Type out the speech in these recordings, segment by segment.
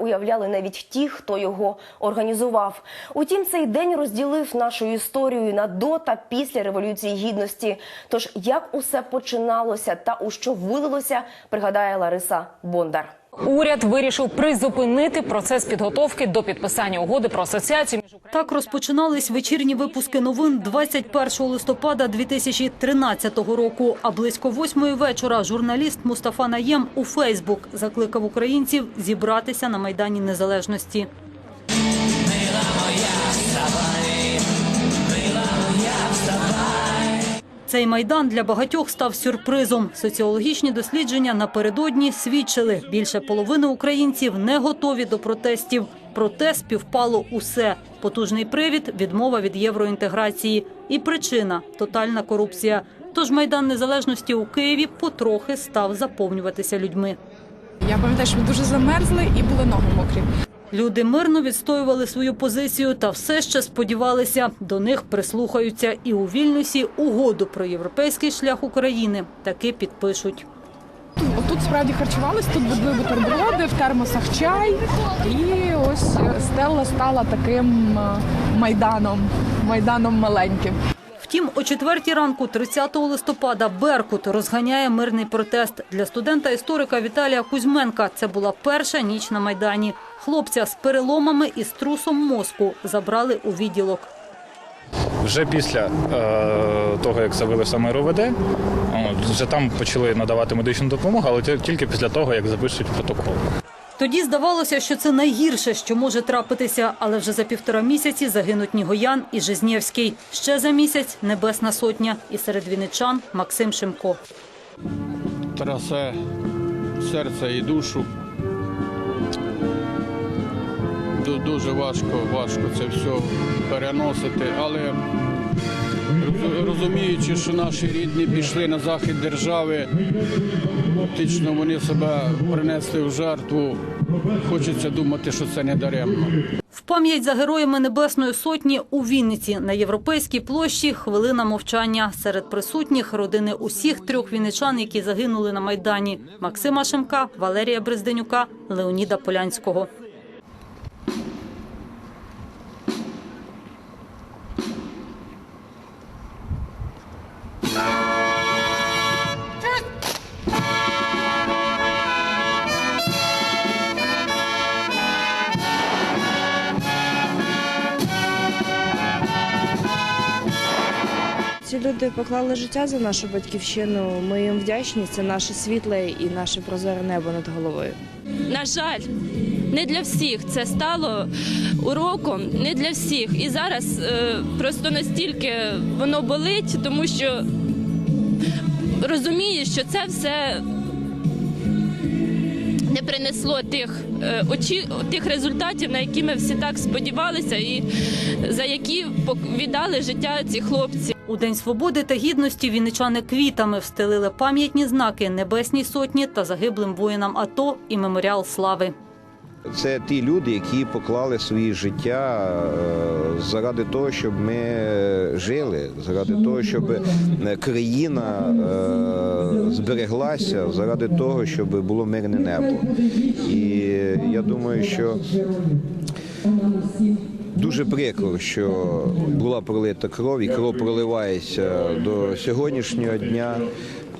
Уявляли навіть ті, хто його організував. Утім, цей день розділив нашу історію на до та після революції гідності. Тож як усе починалося та у що вилилося, пригадає Лариса Бондар. Уряд вирішив призупинити процес підготовки до підписання угоди про асоціацію між Україною Так розпочинались вечірні випуски новин 21 листопада 2013 року. А близько восьмої вечора журналіст Мустафа Наєм у Фейсбук закликав українців зібратися на майдані незалежності. Цей майдан для багатьох став сюрпризом. Соціологічні дослідження напередодні свідчили, більше половини українців не готові до протестів. Проте співпало усе: потужний привід, відмова від євроінтеграції і причина тотальна корупція. Тож майдан незалежності у Києві потрохи став заповнюватися людьми. Я пам'ятаю, що ми дуже замерзли і були ноги мокрі. Люди мирно відстоювали свою позицію та все ще сподівалися, до них прислухаються і у Вільнюсі угоду про європейський шлях України таки підпишуть. Отут справді харчувались, тут були бутерброди, в термосах чай. І ось е, Стелла стала таким е, майданом, майданом маленьким. Втім, о четвертій ранку, 30 листопада, Беркут розганяє мирний протест для студента-історика Віталія Кузьменка. Це була перша ніч на майдані. Хлопця з переломами і струсом мозку забрали у відділок. Вже після е, того, як завели саме РОВД, вже там почали надавати медичну допомогу, але тільки після того, як запишуть протокол. Тоді здавалося, що це найгірше, що може трапитися, але вже за півтора місяці загинуть Нігоян і Жизнєвський. Ще за місяць Небесна Сотня і серед вінничан Максим Шимко. трясе серце і душу. Дуже важко, важко це все переносити, але розуміючи, що наші рідні пішли на захід держави, фактично вони себе принесли в жертву. Хочеться думати, що це не даремно. В пам'ять за героями Небесної Сотні у Вінниці на Європейській площі хвилина мовчання. Серед присутніх родини усіх трьох вінничан, які загинули на Майдані – Максима Шемка, Валерія Брезденюка, Леоніда Полянського. Ці люди поклали життя за нашу батьківщину. Ми їм вдячні. Це наше світле і наше прозоре небо над головою. На жаль, не для всіх це стало уроком, не для всіх. І зараз е, просто настільки воно болить, тому що розумієш, що це все не принесло тих, е, очі, тих результатів, на які ми всі так сподівалися, і за які віддали життя ці хлопці. У День свободи та гідності вінничани квітами встелили пам'ятні знаки Небесній Сотні та загиблим воїнам АТО і меморіал слави. Це ті люди, які поклали свої життя е, заради того, щоб ми жили, заради того, щоб е, країна е, збереглася, заради того, щоб було мирне небо. І я думаю, що дуже прикро, що була пролита кров, і кров проливається до сьогоднішнього дня.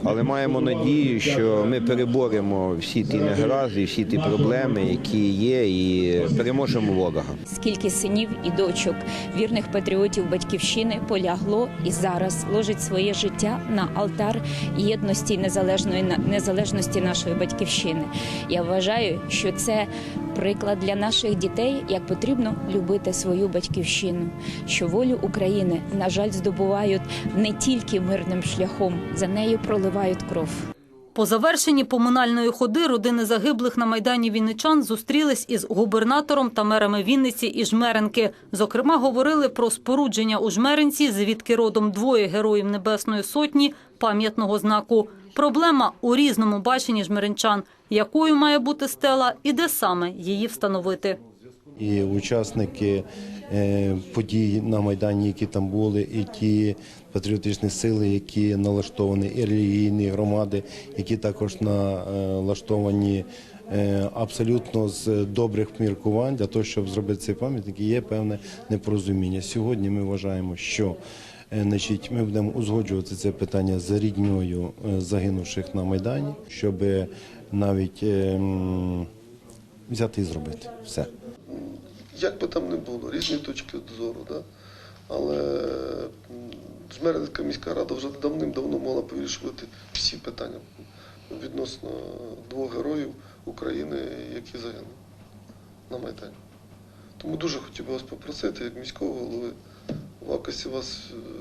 Але маємо надію, що ми переборемо всі ті негаразди, всі ті проблеми, які є, і переможемо ворога. скільки синів і дочок, вірних патріотів батьківщини полягло і зараз ложить своє життя на алтар єдності і незалежної незалежності нашої батьківщини. Я вважаю, що це приклад для наших дітей, як потрібно любити свою батьківщину, що волю України, на жаль, здобувають не тільки мирним шляхом, за нею проливають кров. По завершенні поминальної ходи родини загиблих на Майдані Вінничан зустрілись із губернатором та мерами Вінниці і Жмеренки. Зокрема, говорили про спорудження у Жмеринці, звідки родом двоє героїв Небесної Сотні, пам'ятного знаку. Проблема у різному баченні жмеринчан, якою має бути стела і де саме її встановити. і учасники е, подій на Майдані, які там були, і ті патріотичні сили, які налаштовані, і релігійні громади, які також налаштовані е, абсолютно з добрих міркувань для того, щоб зробити цей пам'ятник, є певне непорозуміння. Сьогодні ми вважаємо, що е, значить, ми будемо узгоджувати це питання з рідньою е, загинувших на Майдані, щоб навіть е, м, взяти і зробити все. як би там не було, різні точки зору, да? але Жмеринська міська рада вже давним-давно могла вирішувати всі питання відносно двох героїв України, які загинули на Майдані. Тому дуже хотів би вас попросити, як міського голови, в якості вас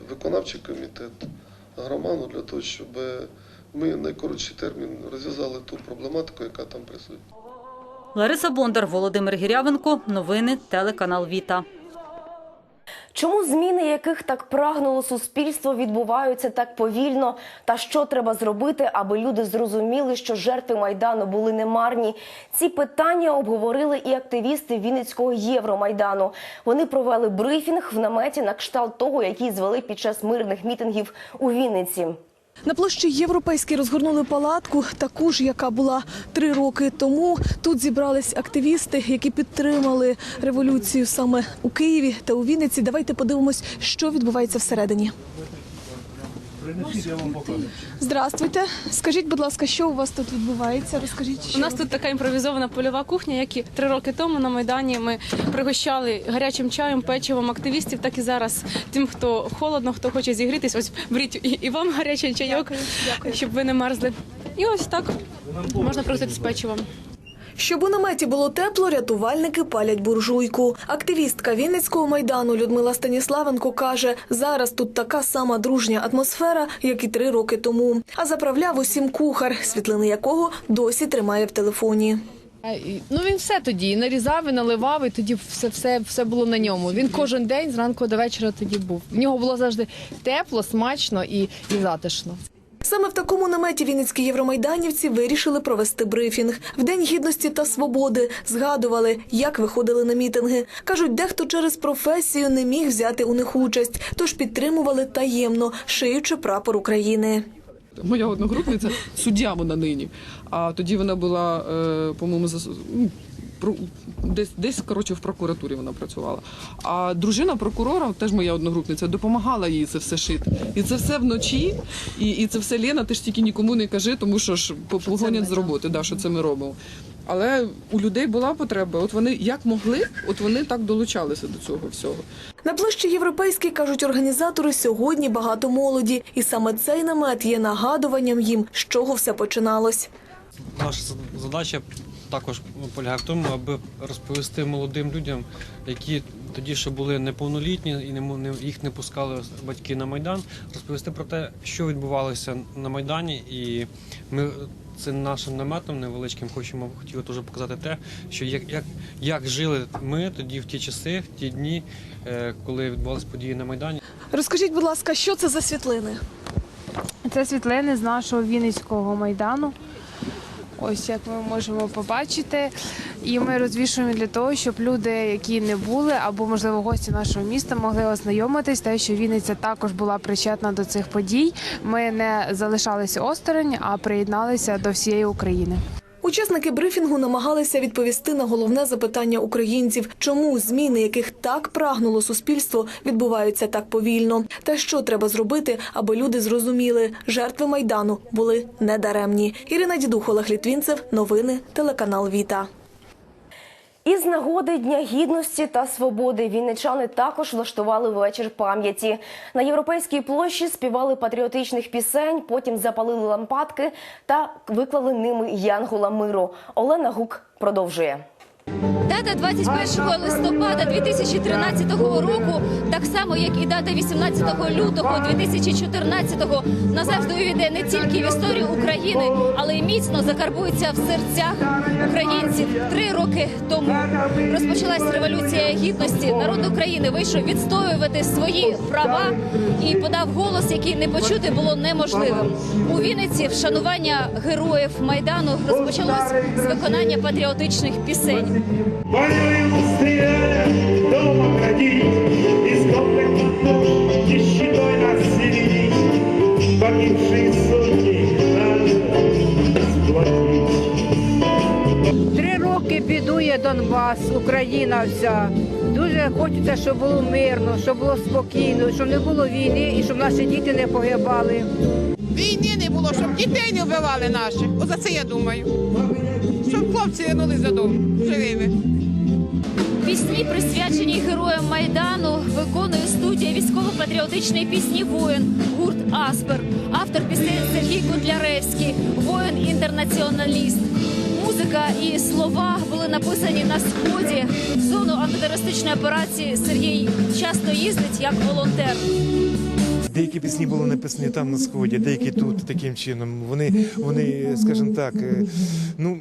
виконавчий комітет, громаду, для того, щоб ми найкоротший термін розв'язали ту проблематику, яка там присутня. Лариса Бондар, Володимир Гірявенко. Новини телеканал Віта. Чому зміни, яких так прагнуло суспільство, відбуваються так повільно? Та що треба зробити, аби люди зрозуміли, що жертви майдану були немарні? Ці питання обговорили і активісти Вінницького Євромайдану. Вони провели брифінг в наметі на кшталт того, який звели під час мирних мітингів у Вінниці. На площі Європейській розгорнули палатку, таку ж, яка була три роки тому. Тут зібрались активісти, які підтримали революцію саме у Києві та у Вінниці. Давайте подивимось, що відбувається всередині. Здравствуйте. Скажіть, будь ласка, що у вас тут відбувається? Розкажіть. Що... У нас тут така імпровізована польова кухня, як і три роки тому на Майдані ми пригощали гарячим чаєм, печивом активістів, так і зараз тим, хто холодно, хто хоче зігрітись. Ось беріть і, і вам гарячий чайок, щоб ви не мерзли. І ось так можна пригоститись печивом. Щоб у наметі було тепло, рятувальники палять буржуйку. Активістка Вінницького майдану Людмила Станіславенко каже, зараз тут така сама дружня атмосфера, як і три роки тому. А заправляв усім кухар, світлини якого досі тримає в телефоні. Ну він все тоді і нарізав, і наливав, і тоді все, все, все було на ньому. Він кожен день зранку до вечора тоді був. В нього було завжди тепло, смачно і, і затишно. Саме в такому наметі вінницькі євромайданівці вирішили провести брифінг. В День гідності та свободи згадували, як виходили на мітинги. Кажуть, дехто через професію не міг взяти у них участь, тож підтримували таємно, шиючи прапор України. Моя одногрупниця суддя вона нині. А тоді вона була, е, по-моєму, ну, десь, десь коротше, в прокуратурі вона працювала. А дружина прокурора, теж моя одногрупниця, допомагала їй це все шити. І це все вночі, і, і це все Лена, ти ж тільки нікому не кажи, тому що ж погонять з роботи, да, що це ми робимо. Але у людей була потреба. От вони як могли, от вони так долучалися до цього всього. На площі Європейській, кажуть організатори, сьогодні багато молоді. І саме цей намет є нагадуванням їм, з чого все починалось. Наша задача також полягає в тому, аби розповісти молодим людям, які тоді ще були неповнолітні і не не- їх не пускали батьки на майдан, розповісти про те, що відбувалося на майдані, і ми цим нашим наметом невеличким хочемо хотіли теж показати те, що як, як, як жили ми тоді в ті часи, в ті дні, е, коли відбувалися події на майдані. Розкажіть, будь ласка, що це за світлини? Це світлини з нашого Вінницького майдану. Ось як ми можемо побачити. І ми розвішуємо для того, щоб люди, які не були, або можливо гості нашого міста, могли ознайомитись, те, що Вінниця також була причетна до цих подій. Ми не залишалися осторонь, а приєдналися до всієї України. Учасники брифінгу намагалися відповісти на головне запитання українців, чому зміни, яких так прагнуло суспільство, відбуваються так повільно, та що треба зробити, аби люди зрозуміли, жертви майдану були недаремні. Ірина Дідух, Олег Літвінцев, новини, телеканал Віта. Із нагоди Дня гідності та свободи вінничани також влаштували вечір пам'яті. На європейській площі співали патріотичних пісень, потім запалили лампадки та виклали ними янгола миру. Олена Гук продовжує. Дата 21 листопада 2013 року, так само як і дата 18 лютого 2014-го, назавжди увійде не тільки в історію України, але й міцно закарбується в серцях українців. Три роки тому розпочалась революція гідності. Народ України вийшов відстоювати свої права і подав голос, який не почути було неможливим. У Вінниці вшанування героїв майдану розпочалось з виконання патріотичних пісень. Воюем быстрее, дома ходить, комплектов нож и щитой нас селить. Погибшие сотни надо сплотить. Донбас, Україна вся. Дуже хочеться, щоб було мирно, щоб було спокійно, щоб не було війни і щоб наші діти не погибали. Війни не було, щоб дітей не вбивали наших. Оза це я думаю. Щоб хлопці вернулись додому живими. Пісні, присвячені героям Майдану, виконує студія військово-патріотичної пісні Воїн, гурт Аспер, автор пісень Сергій Котляревський, воїн-інтернаціоналіст. Музика і слова були написані на сході. В зону антитерористичної операції Сергій часто їздить як волонтер. Деякі пісні були написані там на сході, деякі тут таким чином. Вони, вони, скажімо так, е, ну.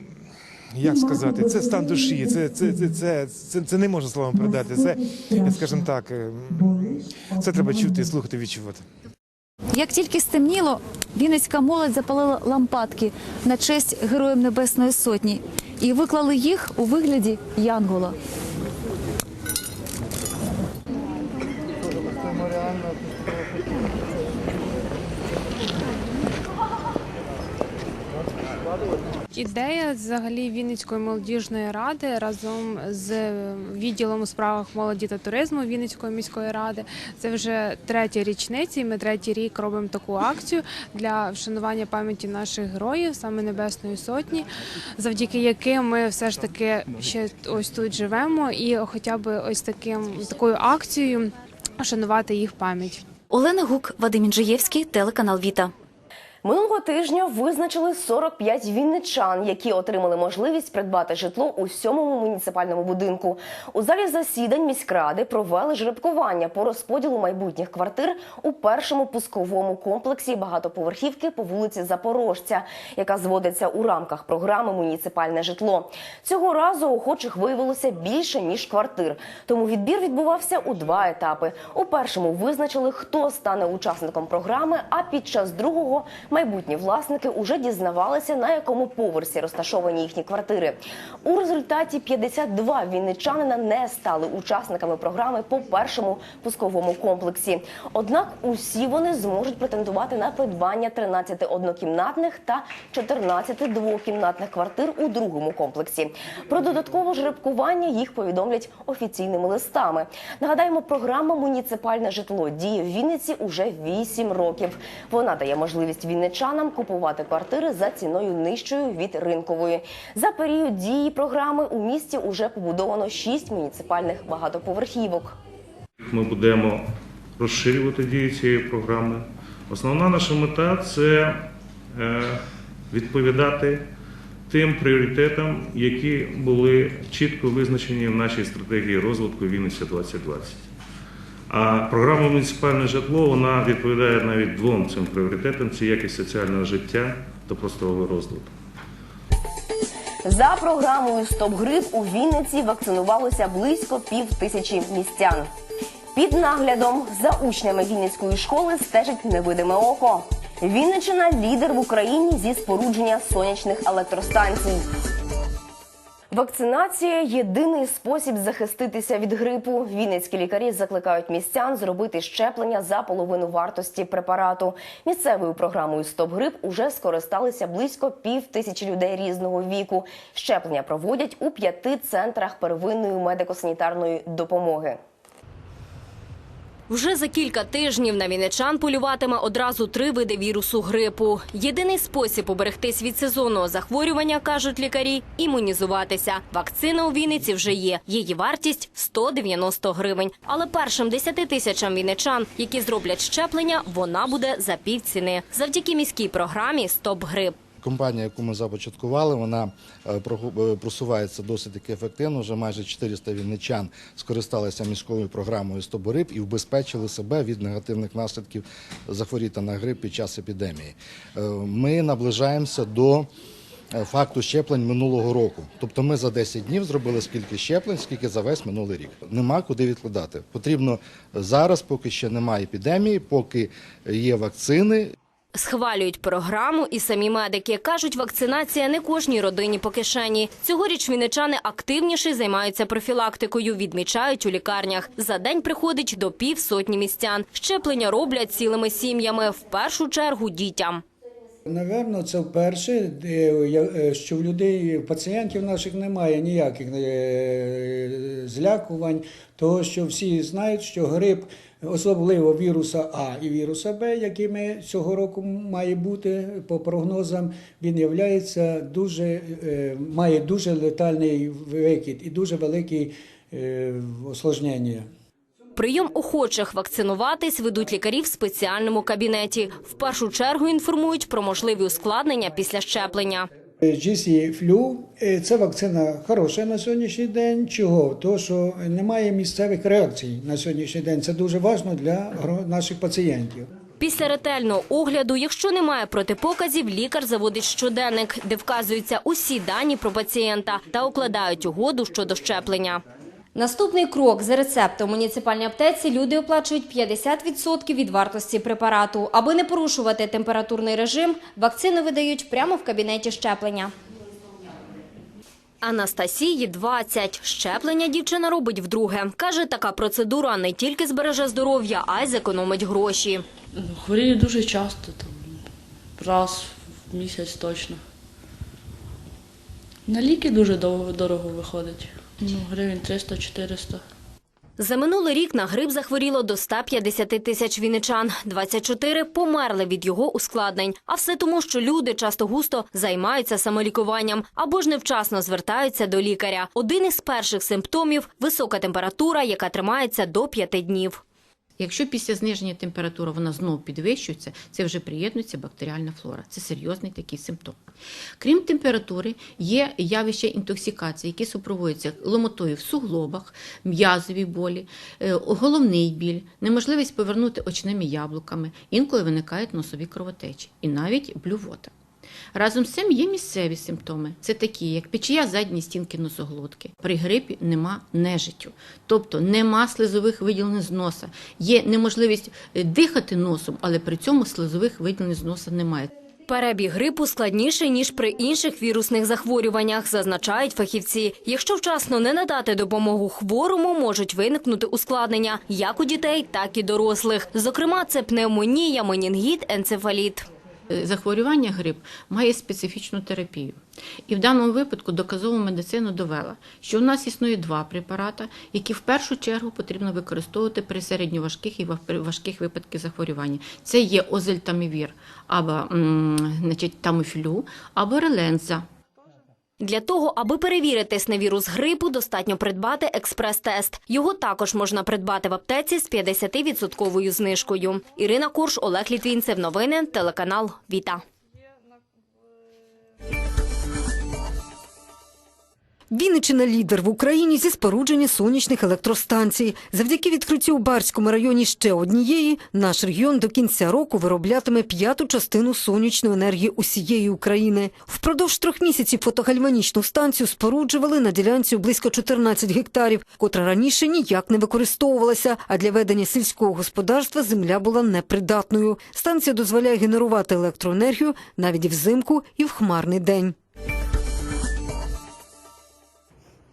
Як сказати, це стан душі, це, це, це, це, це, це не можна словом передати. Це, скажімо так, е, це треба чути, слухати, відчувати. Як тільки стемніло, Вінницька молодь запалила лампадки на честь Героїв Небесної Сотні і виклали їх у вигляді Янгола. Ідея взагалі Вінницької молодіжної ради разом з відділом у справах молоді та туризму Вінницької міської ради. Це вже третя річниця. і Ми третій рік робимо таку акцію для вшанування пам'яті наших героїв, саме Небесної Сотні, завдяки яким ми все ж таки ще ось тут живемо, і хоча б ось таким такою акцією вшанувати їх пам'ять. Олена Гук, Вадим Інжиєвський, телеканал Віта. Минулого тижня визначили 45 вінничан, які отримали можливість придбати житло у сьомому муніципальному будинку. У залі засідань міськради провели жеребкування по розподілу майбутніх квартир у першому пусковому комплексі багатоповерхівки по вулиці Запорожця, яка зводиться у рамках програми Муніципальне житло. Цього разу охочих виявилося більше ніж квартир. Тому відбір відбувався у два етапи. У першому визначили, хто стане учасником програми. А під час другого майбутні власники уже дізнавалися, на якому поверсі розташовані їхні квартири. У результаті 52 вінничанина не стали учасниками програми по першому пусковому комплексі. Однак усі вони зможуть претендувати на придбання 13 однокімнатних та 14 двокімнатних квартир у другому комплексі. Про додаткове жеребкування їх повідомлять офіційними листами. Нагадаємо, програма Муніципальне житло діє в Вінниці уже 8 років. Вона дає можливість вінничанам купувати квартири за ціною нижчою від ринкової. За період дії програми у місті уже побудовано 6 муніципальних багатоповерхівок. Ми будемо розширювати дію цієї програми. Основна наша мета це е, відповідати тим пріоритетам, які були чітко визначені в нашій стратегії розвитку Вінниця 2020. А програма муніципальне житло вона відповідає навіть двом цим пріоритетам: це якість соціального життя та просторовий розвиток. За програмою Стоп грип у Вінниці вакцинувалося близько пів тисячі містян. Під наглядом за учнями Вінницької школи стежить невидиме око. Вінниччина лідер в Україні зі спорудження сонячних електростанцій. Вакцинація єдиний спосіб захиститися від грипу. Вінницькі лікарі закликають містян зробити щеплення за половину вартості препарату. Місцевою програмою Стоп грип уже скористалися близько пів тисячі людей різного віку. Щеплення проводять у п'яти центрах первинної медико-санітарної допомоги. Вже за кілька тижнів на вінничан полюватиме одразу три види вірусу грипу. Єдиний спосіб уберегтись від сезонного захворювання, кажуть лікарі, імунізуватися. Вакцина у Вінниці вже є. Її вартість 190 гривень. Але першим 10 тисячам вінничан, які зроблять щеплення, вона буде за півціни. Завдяки міській програмі Стоп грип. Компанія, яку ми започаткували, вона е, е, просувається досить таки ефективно. Вже майже 400 вінничан скористалися міською програмою «Стоборип» і вбезпечили себе від негативних наслідків захворіти на грип під час епідемії. Е, Ми наближаємося до факту щеплень минулого року. Тобто ми за 10 днів зробили скільки щеплень, скільки за весь минулий рік. Нема куди відкладати. Потрібно зараз, поки ще немає епідемії, поки є вакцини, Схвалюють програму і самі медики. Кажуть, вакцинація не кожній родині по кишені. Цьогоріч вінничани активніше займаються профілактикою, відмічають у лікарнях. За день приходить до півсотні містян. Щеплення роблять цілими сім'ями, в першу чергу дітям. Наверно, це вперше, е, що в людей, пацієнтів наших немає ніяких е, злякувань, того що всі знають, що грип, особливо віруса А і віруса Б, який ми цього року має бути по прогнозам, він являється дуже, е, має дуже летальний викид і дуже великі е, осложнення. Прийом охочих вакцинуватись ведуть лікарі в спеціальному кабінеті. В першу чергу інформують про можливі ускладнення після щеплення. GC Flu е, – це вакцина хороша на сьогоднішній день. Чого? Тому що немає місцевих реакцій на сьогоднішній день. Це дуже важливо для наших пацієнтів. Після ретельного огляду, якщо немає протипоказів, лікар заводить щоденник, де вказуються усі дані про пацієнта та укладають угоду щодо щеплення. Наступний крок за рецептом муніципальній аптеці люди оплачують 50% від вартості препарату. Аби не порушувати температурний режим, вакцину видають прямо в кабінеті щеплення. Анастасії 20. Щеплення дівчина робить вдруге. Каже, така процедура не тільки збереже здоров'я, а й зекономить гроші. Хворію дуже часто, там, раз в місяць точно. На ліки дуже довго, дорого виходить. Ну, гривень 300-400. За минулий рік на грип захворіло до 150 тисяч віничан. 24 померли від його ускладнень. А все тому, що люди часто густо займаються самолікуванням або ж невчасно звертаються до лікаря. Один із перших симптомів – висока температура, яка тримається до 5 днів. Якщо після зниження температури вона знову підвищується, це вже приєднується бактеріальна флора. Це серйозний такий симптом. Крім температури, є явище інтоксикації, які супровоюються ломотою в суглобах, м'язові болі, е, головний біль, неможливість повернути очними яблуками, інколи виникають носові кровотечі і навіть блювота. Разом з цим є місцеві симптоми. Це такі, як печія задньої стінки носоглотки. При грипі нема нежиттю, тобто нема слизових виділень з носа. Є неможливість е, дихати носом, але при цьому слизових виділень з носа немає. Перебіг грипу складніший, ніж при інших вірусних захворюваннях, зазначають фахівці. Якщо вчасно не надати допомогу хворому, можуть виникнути ускладнення як у дітей, так і дорослих. Зокрема, це пневмонія, менінгіт, енцефаліт. Е, Захворювання грип має специфічну терапію. І в даному випадку доказова медицина довела, що у нас існує два препарати, які в першу чергу потрібно використовувати при середньоважких і ва- важких випадках захворювання. Це є озельтамівір або значить, тамофілю, або реленза. Для того, аби перевіритись на вірус грипу, достатньо придбати експрес-тест. Його також можна придбати в аптеці з 50% знижкою. Ірина Курш, Олег Літвінцев. Новини, телеканал Віта. Вінниччина – лідер в Україні зі спорудження сонячних електростанцій. Завдяки відкриттю у Барському районі ще однієї, наш регіон до кінця року вироблятиме п'яту частину сонячної енергії усієї України. Впродовж трьох місяців фотогальванічну станцію споруджували на ділянці близько 14 гектарів, котра раніше ніяк не використовувалася, а для ведення сільського господарства земля була непридатною. Станція дозволяє генерувати електроенергію навіть взимку і в хмарний день.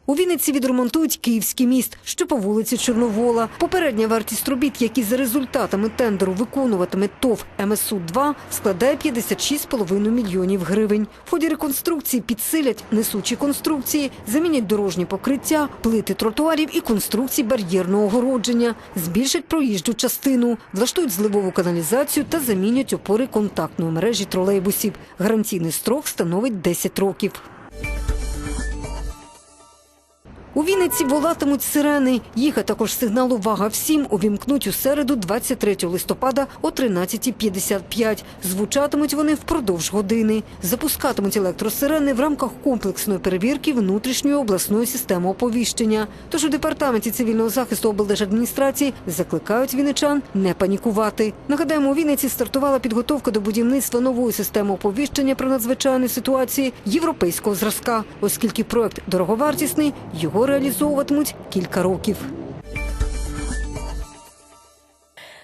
У Вінниці відремонтують Київський міст, що по вулиці Чорновола. Попередня вартість робіт, які за результатами тендеру виконуватиме ТОВ МСУ-2, складає 56,5 мільйонів гривень. В ході реконструкції підсилять несучі конструкції, замінять дорожні покриття, плити тротуарів і конструкції бар'єрного огородження, збільшать проїжджу частину, влаштують зливову каналізацію та замінять опори контактної мережі тролейбусів. Гарантійний строк становить 10 років. У Вінниці волатимуть сирени. Їх, а також сигнал «Увага всім» увімкнуть у середу 23 листопада о 13.55. Звучатимуть вони впродовж години. Запускатимуть електросирени в рамках комплексної перевірки внутрішньої обласної системи оповіщення. Тож у департаменті цивільного захисту облдержадміністрації закликають вінничан не панікувати. Нагадаємо, у Вінниці стартувала підготовка до будівництва нової системи оповіщення про надзвичайні ситуації європейського зразка, оскільки проект дороговартісний, його реалізовуватимуть кілька років.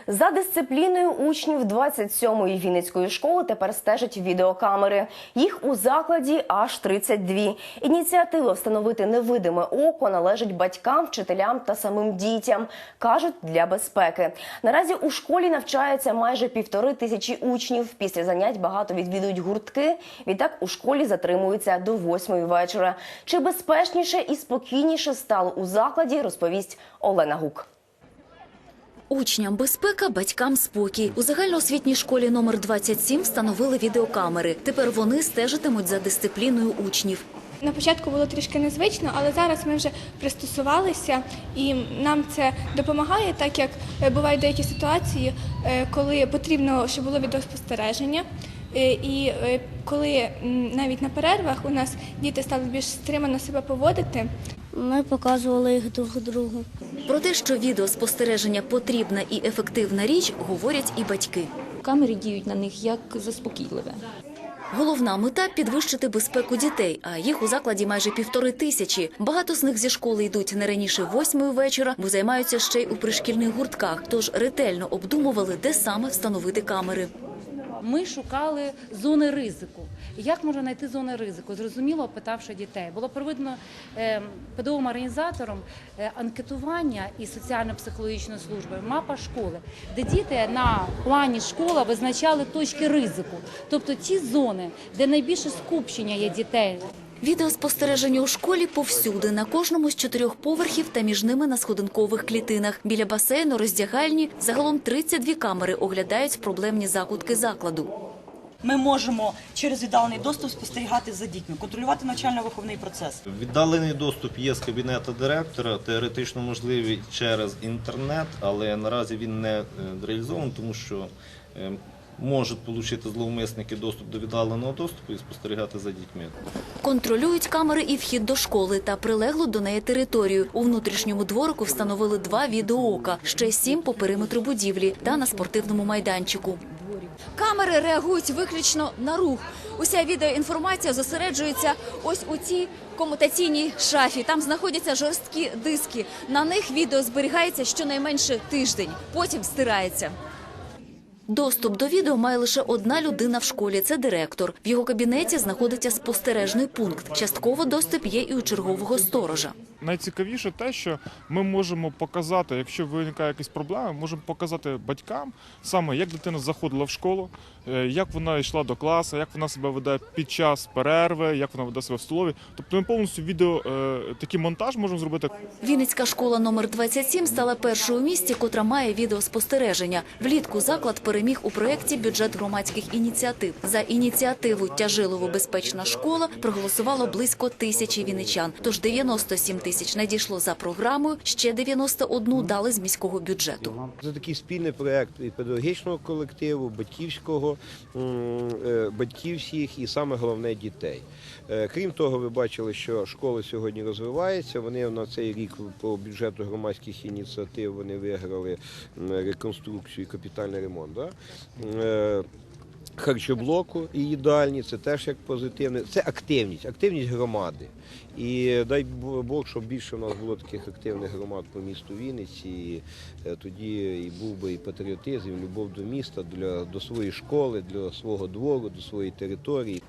За дисципліною учнів 27-ї Вінницької школи тепер стежать відеокамери. Їх у закладі аж 32. Ініціатива встановити невидиме око належить батькам, вчителям та самим дітям. кажуть для безпеки. Наразі у школі навчається майже півтори тисячі учнів. Після занять багато відвідують гуртки. Відтак у школі затримуються до восьмої вечора. Чи безпечніше і спокійніше стало у закладі, розповість Олена Гук. Учням безпека, батькам спокій. У загальноосвітній школі номер 27 встановили відеокамери. Тепер вони стежитимуть за дисципліною учнів. На початку було трішки незвично, але зараз ми вже пристосувалися і нам це допомагає, так як е, бувають деякі ситуації, е, коли потрібно, щоб було відеоспостереження. Е, І е, коли навіть на перервах у нас діти стали більш стримано себе поводити. Ми показували їх друг другу. Про те, що відеоспостереження потрібна і ефективна річ, говорять і батьки. Камери діють на них як заспокійливе. Головна мета підвищити безпеку дітей, а їх у закладі майже півтори тисячі. Багато з них зі школи йдуть не раніше восьмої вечора, бо займаються ще й у пришкільних гуртках. Тож ретельно обдумували, де саме встановити камери. Ми шукали зони ризику. Як можна знайти зони ризику? Зрозуміло, опитавши дітей. Було проведено педовим педагогом організатором е, анкетування і соціально-психологічної служби мапа школи, де діти на плані школа визначали точки ризику, тобто ті зони, де найбільше скупчення є дітей. Відеоспостереження у школі повсюди, на кожному з чотирьох поверхів та між ними на сходинкових клітинах. Біля басейну, роздягальні, загалом 32 камери оглядають проблемні закутки закладу. Ми можемо через віддалений доступ спостерігати за дітьми, контролювати навчально-виховний процес. Віддалений доступ є з кабінету директора, теоретично можливий через інтернет, але наразі він не е, реалізований, тому що е, можуть отримати зловмисники доступ до віддаленого доступу і спостерігати за дітьми. Контролюють камери і вхід до школи та прилеглу до неї територію. У внутрішньому дворику встановили два відеоока, ще сім по периметру будівлі та на спортивному майданчику. Камери реагують виключно на рух. Уся відеоінформація зосереджується ось у цій комутаційній шафі. Там знаходяться жорсткі диски. На них відео зберігається щонайменше тиждень, потім стирається. Доступ до відео має лише одна людина в школі це директор. В його кабінеті знаходиться спостережний пункт. Частково доступ є і у чергового сторожа. Найцікавіше те, що ми можемо показати, якщо виникає якась проблема, можемо показати батькам саме, як дитина заходила в школу, е, як вона йшла до класу, як вона себе веде під час перерви, як вона веде себе в столові. Тобто ми повністю відео е, такий монтаж можемо зробити. Вінницька школа номер 27 стала першою у місті, котра має відеоспостереження. Влітку заклад переміг у проєкті бюджет громадських ініціатив. За ініціативу Тяжилово безпечна школа проголосувало близько тисячі вінничан. Тож 97 тисяч надійшло за програмою, ще 91 дали з міського бюджету. Це такий спільний проєкт і педагогічного колективу, батьківського, е, батьків всіх і саме головне дітей. Е, Крім того, ви бачили, що школа сьогодні розвивається. Вони на цей рік по бюджету громадських ініціатив вони виграли реконструкцію і капітальний ремонт. Е, Харчоблоку і їдальні це теж як позитивне. Це активність, активність громади. І дай Бог, щоб більше в нас було таких активних громад по місту Вінниці. І е, тоді і був би і патріотизм, і любов до міста, для, до своєї школи, для свого двору, до своєї території.